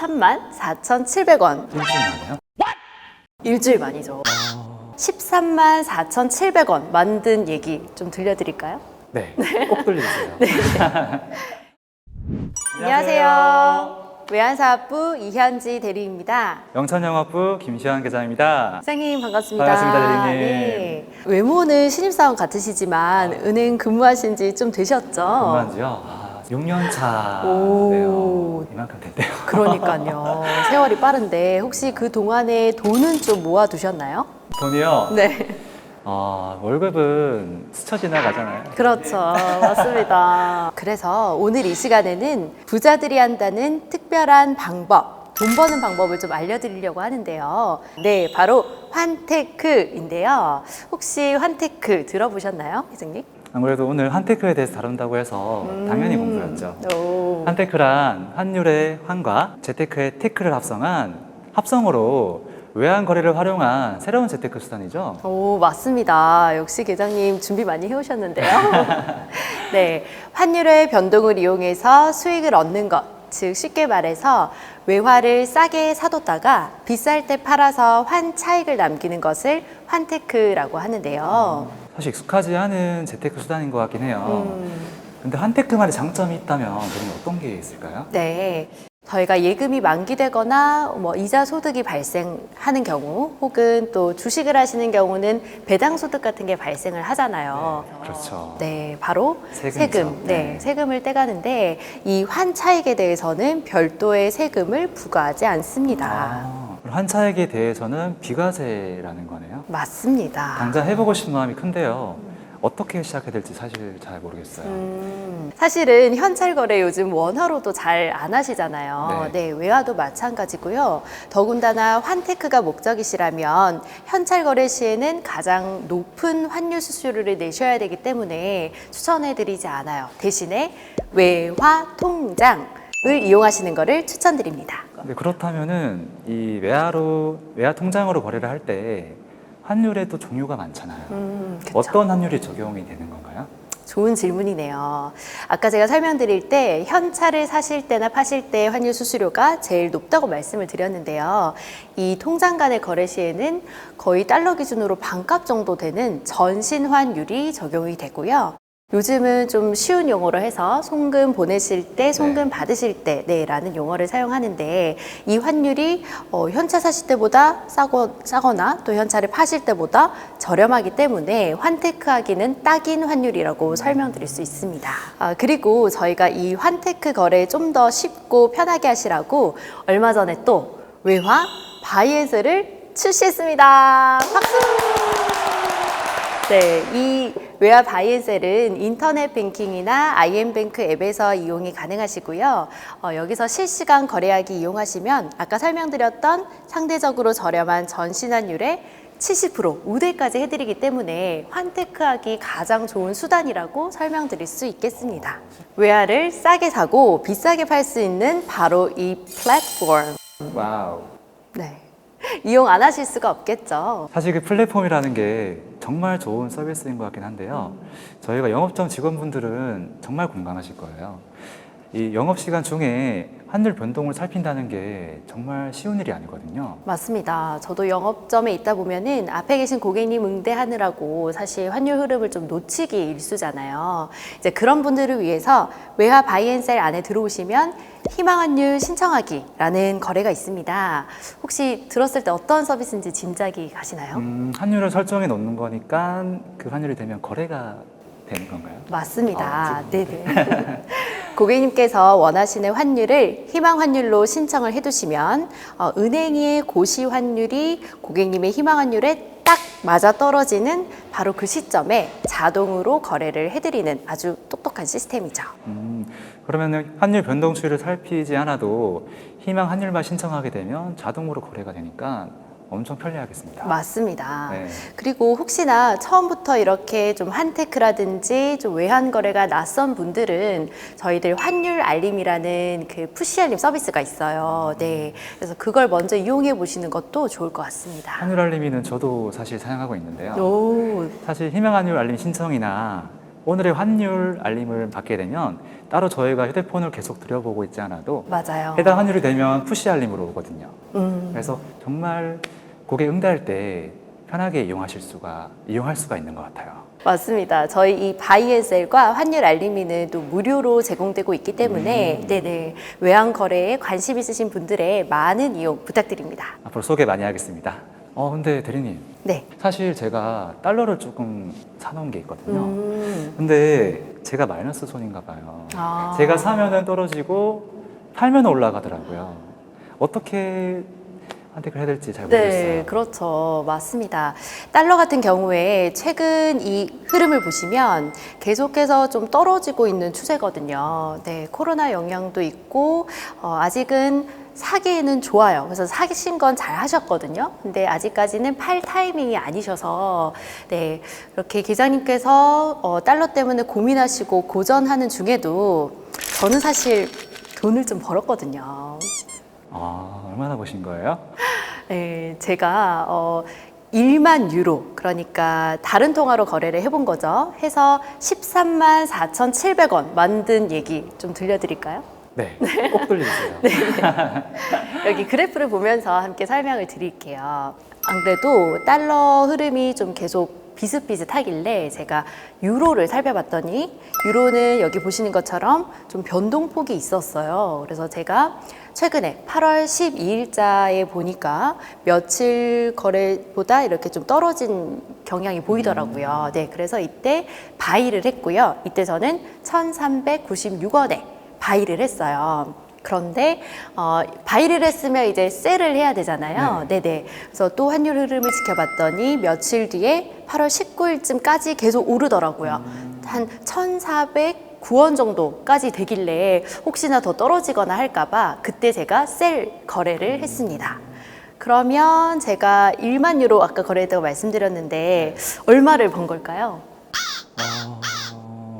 13만 4,700원. 일주일 만에요? 일주일 만이죠. 13만 4,700원 만든 얘기 좀 들려드릴까요? 네, 꼭 들려주세요. 안녕하세요. 외환사업부 이현지 대리입니다. 영천영업부 김시환 계장입니다. 선생님 반갑습니다. 반갑습니다, 대리님. 네. 외모는 신입사원 같으시지만 은행 근무하신 지 좀 되셨죠? 그만지요? 아, 6년 차. 오. 네요. 이만큼 됐대요. 그러니까요. 세월이 빠른데 혹시 그 동안에 돈은 좀 모아 두셨나요? 돈이요? 네. 아, 월급은 스쳐 지나가잖아요. 그렇죠. 맞습니다. 그래서 오늘 이 시간에는 부자들이 한다는 특별한 방법, 돈 버는 방법을 좀 알려드리려고 하는데요. 네, 바로 환테크인데요. 혹시 환테크 들어보셨나요, 회장님? 아무래도 오늘 한테크에 대해서 다룬다고 해서 당연히 공부였죠. 오. 한테크란 환율의 환과 재테크의 테크를 합성한 합성어로 외환 거래를 활용한 새로운 재테크 수단이죠. 오, 맞습니다. 역시 계장님 준비 많이 해오셨는데요. 네. 환율의 변동을 이용해서 수익을 얻는 것. 즉, 쉽게 말해서 외화를 싸게 사뒀다가 비쌀 때 팔아서 환 차익을 남기는 것을 환테크라고 하는데요. 사실 익숙하지 않은 재테크 수단인 것 같긴 해요. 음, 근데 한테크만의 장점이 있다면 그럼 어떤 게 있을까요? 네. 저희가 예금이 만기되거나 뭐 이자 소득이 발생하는 경우 혹은 또 주식을 하시는 경우는 배당 소득 같은 게 발생을 하잖아요. 그렇죠. 네, 바로 세금이죠. 세금. 네, 네. 세금을 떼가는데 이 환 차익에 대해서는 별도의 세금을 부과하지 않습니다. 아, 한차액에 대해서는 비과세라는 거네요. 맞습니다. 당장 해보고 싶은 마음이 큰데요. 어떻게 시작해야 될지 사실 잘 모르겠어요. 음, 사실은 현찰 거래 요즘 원화로도 잘 안 하시잖아요. 네. 네. 외화도 마찬가지고요. 더군다나 환테크가 목적이시라면 현찰 거래 시에는 가장 높은 환율 수수료를 내셔야 되기 때문에 추천해드리지 않아요. 대신에 외화 통장을 이용하시는 것을 추천드립니다. 근데 그렇다면은 이 외화로 외화 통장으로 거래를 할 때 환율에도 종류가 많잖아요. 음, 그쵸. 어떤 환율이 적용이 되는 건가요? 좋은 질문이네요. 아까 제가 설명드릴 때 현찰을 사실 때나 파실 때 환율 수수료가 제일 높다고 말씀을 드렸는데요. 이 통장 간의 거래 시에는 거의 달러 기준으로 반값 정도 되는 전신 환율이 적용이 되고요. 요즘은 좀 쉬운 용어로 해서 송금 보내실 때, 송금 받으실 때, 네, 라는 용어를 사용하는데 이 환율이 어, 현찰 사실 때보다 싸고, 싸거나 또 현찰을 파실 때보다 저렴하기 때문에 환테크 하기는 딱인 환율이라고 설명드릴 수 있습니다. 아, 그리고 저희가 이 환테크 거래 좀 더 쉽고 편하게 하시라고 얼마 전에 또 외화 바이애스를 출시했습니다. 박수! 네, 이 외화 바이앤셀은 인터넷 뱅킹이나 IM뱅크 앱에서 이용이 가능하시고요. 어, 여기서 실시간 거래하기 이용하시면 아까 설명드렸던 상대적으로 저렴한 전신환율의 70% 우대까지 해드리기 때문에 환테크하기 가장 좋은 수단이라고 설명드릴 수 있겠습니다. 외화를 싸게 사고 비싸게 팔 수 있는 바로 이 플랫폼. 와우. 네. 이용 안 하실 수가 없겠죠. 사실 그 플랫폼이라는 게 정말 좋은 서비스인 것 같긴 한데요. 저희가 영업점 직원분들은 정말 공감하실 거예요. 이 영업 시간 중에 환율 변동을 살핀다는 게 정말 쉬운 일이 아니거든요. 맞습니다. 저도 영업점에 있다 보면은 앞에 계신 고객님 응대하느라고 사실 환율 흐름을 좀 놓치기 일수잖아요. 이제 그런 분들을 위해서 외화 바이앤셀 안에 들어오시면 희망환율 신청하기라는 거래가 있습니다. 혹시 들었을 때 어떤 서비스인지 짐작이 가시나요? 음, 환율을 설정해 놓는 거니까 그 환율이 되면 거래가 되는 건가요? 맞습니다. 아, 네네. 고객님께서 원하시는 환율을 희망 환율로 신청을 해두시면 어, 은행의 고시 환율이 고객님의 희망 환율에 딱 맞아 떨어지는 바로 그 시점에 자동으로 거래를 해드리는 아주 똑똑한 시스템이죠. 음, 그러면은 환율 변동 추이를 살피지 않아도 희망 환율만 신청하게 되면 자동으로 거래가 되니까 엄청 편리하겠습니다. 맞습니다. 네. 그리고 혹시나 처음부터 이렇게 좀 한테크라든지 좀 외환 거래가 낯선 분들은 저희들 환율 알림이라는 그 푸시 알림 서비스가 있어요. 네. 그래서 그걸 먼저 이용해 보시는 것도 좋을 것 같습니다. 환율 알림이는 저도 사실 사용하고 있는데요. 오, 사실 희망 환율 알림 신청이나 오늘의 환율 알림을 받게 되면 따로 저희가 휴대폰을 계속 들여보고 있지 않아도 맞아요. 해당 환율이 되면 푸시 알림으로 오거든요. 음, 그래서 정말 고객 응대할 때 편하게 이용하실 수가 이용할 수가 있는 것 같아요. 맞습니다. 저희 이 바이앤셀과 환율 알림이는 또 무료로 제공되고 있기 때문에 네네 외환 거래에 관심 있으신 분들의 많은 이용 부탁드립니다. 앞으로 소개 많이 하겠습니다. 어 근데 대리님 네. 사실 제가 달러를 조금 사놓은 게 있거든요. 음, 근데 제가 마이너스 손인가 봐요. 아. 제가 사면은 떨어지고 팔면 올라가더라고요. 어떻게 선택을 해야 될지 잘 모르겠어요. 네, 그렇죠. 맞습니다. 달러 같은 경우에 최근 이 흐름을 보시면 계속해서 좀 떨어지고 있는 추세거든요. 네, 코로나 영향도 있고, 어, 아직은 사기에는 좋아요. 그래서 사기신 건 잘 하셨거든요. 근데 아직까지는 팔 타이밍이 아니셔서, 네, 이렇게 기자님께서 어, 달러 때문에 고민하시고 고전하는 중에도 저는 사실 돈을 좀 벌었거든요. 아 얼마나 보신 거예요? 네, 제가 어 1만 유로, 그러니까 다른 통화로 거래를 해본 거죠. 해서 13만 4,700원 만든 얘기 좀 들려드릴까요? 네, 꼭 들려주세요. 여기 그래프를 보면서 함께 설명을 드릴게요. 안 그래도 달러 흐름이 좀 계속 비슷비슷하길래 제가 유로를 살펴봤더니 유로는 여기 보시는 것처럼 좀 변동폭이 있었어요. 그래서 제가 최근에 8월 12일자에 보니까 며칠 거래보다 이렇게 좀 떨어진 경향이 보이더라고요. 네, 그래서 이때 바이를 했고요. 이때 저는 1,396원에 바이를 했어요. 그런데 어, 바이를 했으면 이제 셀을 해야 되잖아요. 네. 네 그래서 또 환율 흐름을 지켜봤더니 며칠 뒤에 8월 19일쯤까지 계속 오르더라고요. 한 1,409원 정도까지 되길래 혹시나 더 떨어지거나 할까봐 그때 제가 셀 거래를 했습니다. 그러면 제가 1만 유로 아까 거래했다고 말씀드렸는데 얼마를 번 걸까요? 어...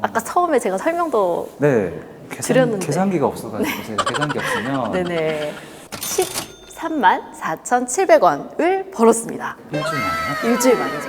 아까 처음에 제가 설명도 네, 계산, 드렸는데. 계산기가 없어가지고 제가 계산기 없으면 네네 13만 4,700원을 벌었습니다. 일주일 만에요? 일주일 만이죠.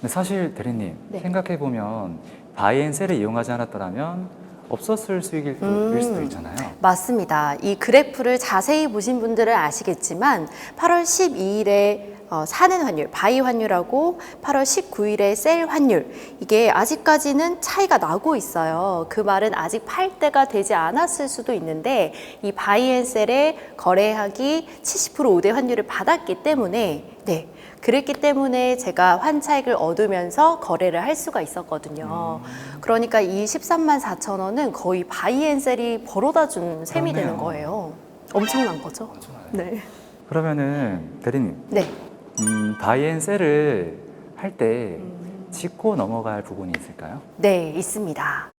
근데 사실 대리님 네. 생각해 보면 바이앤셀을 이용하지 않았더라면 없었을 수익일 수- 음. 일 수도 있잖아요. 맞습니다. 이 그래프를 자세히 보신 분들은 아시겠지만 8월 12일에 어, 사는 환율, 바이 환율하고 8월 19일에 셀 환율 이게 아직까지는 차이가 나고 있어요. 그 말은 아직 팔 때가 되지 않았을 수도 있는데 이 바이 앤 셀에 거래하기 70% 5대 환율을 받았기 때문에 네. 그랬기 때문에 제가 환차익을 얻으면서 거래를 할 수가 있었거든요. 그러니까 이 13만 4천 원은 거의 바이앤셀이 벌어다 준 셈이 그러네요. 되는 거예요. 엄청난 거죠. 엄청나요. 네. 그러면은 대리님 네. 음, 바이앤셀을 할 때 짚고 넘어갈 부분이 있을까요? 네, 있습니다.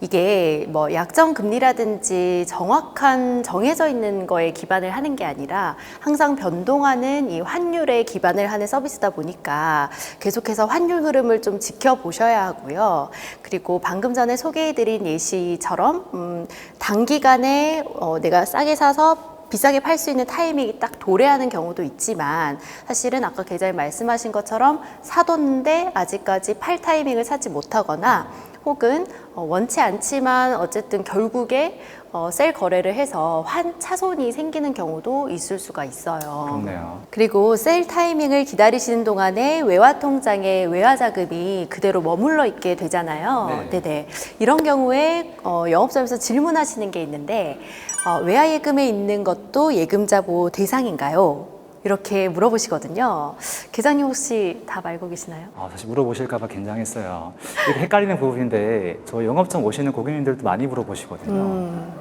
이게 뭐 약정 금리라든지 정확한 정해져 있는 거에 기반을 하는 게 아니라 항상 변동하는 이 환율에 기반을 하는 서비스다 보니까 계속해서 환율 흐름을 좀 지켜보셔야 하고요. 그리고 방금 전에 소개해드린 예시처럼 음, 단기간에 어, 내가 싸게 사서 비싸게 팔 수 있는 타이밍이 딱 도래하는 경우도 있지만 사실은 아까 계좌에 말씀하신 것처럼 사뒀는데 아직까지 팔 타이밍을 찾지 못하거나 혹은 어, 원치 않지만 어쨌든 결국에 어, 셀 거래를 해서 환 차손이 생기는 경우도 있을 수가 있어요. 그렇네요. 그리고 셀 타이밍을 기다리시는 동안에 외화 통장에 외화 자금이 그대로 머물러 있게 되잖아요. 네. 네 이런 경우에 어, 영업점에서 질문하시는 게 있는데 어, 외화 예금에 있는 것도 예금자 보호 대상인가요? 이렇게 물어보시거든요. 계장님 혹시 답 알고 계시나요? 아, 사실 물어보실까봐 긴장했어요. 이게 헷갈리는 부분인데 저 영업점 오시는 고객님들도 많이 물어보시거든요. 음,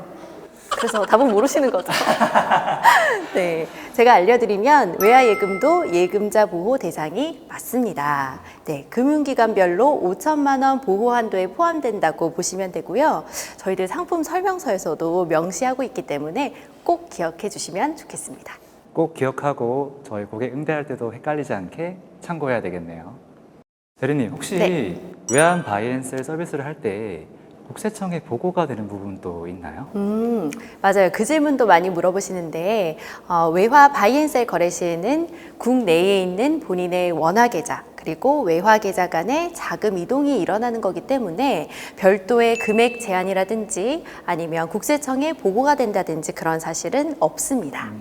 그래서 답은 모르시는 거죠. 네, 제가 알려드리면 외화 예금도 예금자 보호 대상이 맞습니다. 네, 금융기관별로 5천만 원 보호 한도에 포함된다고 보시면 되고요. 저희들 상품 설명서에서도 명시하고 있기 때문에 꼭 기억해 주시면 좋겠습니다. 꼭 기억하고 저희 고객 응대할 때도 헷갈리지 않게 참고해야 되겠네요. 대리님 혹시 네. 외환 바이앤셀 서비스를 할때 국세청에 보고가 되는 부분도 있나요? 음, 맞아요. 그 질문도 많이 물어보시는데, 어, 외화 바이앤셀 거래 시에는 국내에 있는 본인의 원화 계좌, 그리고 외화 계좌 간의 자금 이동이 일어나는 거기 때문에 별도의 금액 제한이라든지 아니면 국세청에 보고가 된다든지 그런 사실은 없습니다.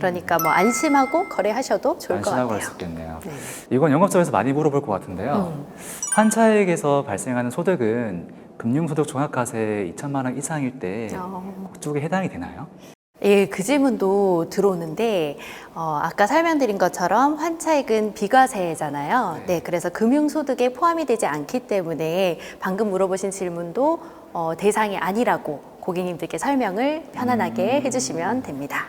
그러니까 뭐 안심하고 거래하셔도 좋을 것 안심하고 같아요. 할 수 있겠네요. 네. 이건 영업점에서 많이 물어볼 것 같은데요. 음. 환차액에서 발생하는 소득은 금융소득 종합과세 2천만 원 이상일 때 어. 그쪽에 해당이 되나요? 예, 그 질문도 들어오는데 어, 아까 설명드린 것처럼 환차액은 비과세잖아요. 네. 네. 그래서 금융소득에 포함이 되지 않기 때문에 방금 물어보신 질문도 어, 대상이 아니라고 고객님들께 설명을 편안하게 해주시면 됩니다.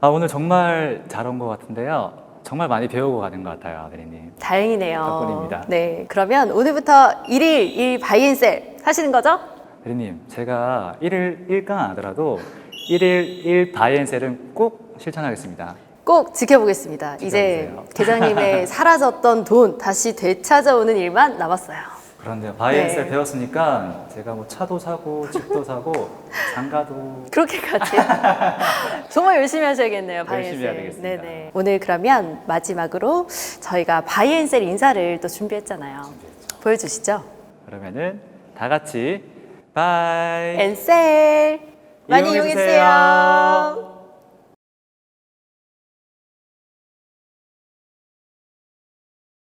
아, 오늘 정말 잘 온 것 같은데요. 정말 많이 배우고 가는 것 같아요, 대리님. 다행이네요. 덕분입니다. 네, 그러면 오늘부터 일일 일 바이앤셀 사시는 거죠? 대리님, 제가 1일 1강 안 하더라도 1일 1 바이앤셀은 꼭 실천하겠습니다. 꼭 지켜보겠습니다. 이제 지켜보세요. 계장님의 사라졌던 돈 다시 되찾아오는 일만 남았어요. 그런데요, 바이앤셀 네. 배웠으니까 제가 뭐 차도 사고 집도 사고 장가도 그렇게까지 정말 열심히 하셔야겠네요. 열심히 바이앤셀. 해야 되겠습니다. 네네. 오늘 그러면 마지막으로 저희가 바이앤셀 인사를 또 준비했잖아요. 보여주시죠. 그러면은 다 같이 바이 앤셀 많이 이용해 이용해 주세요.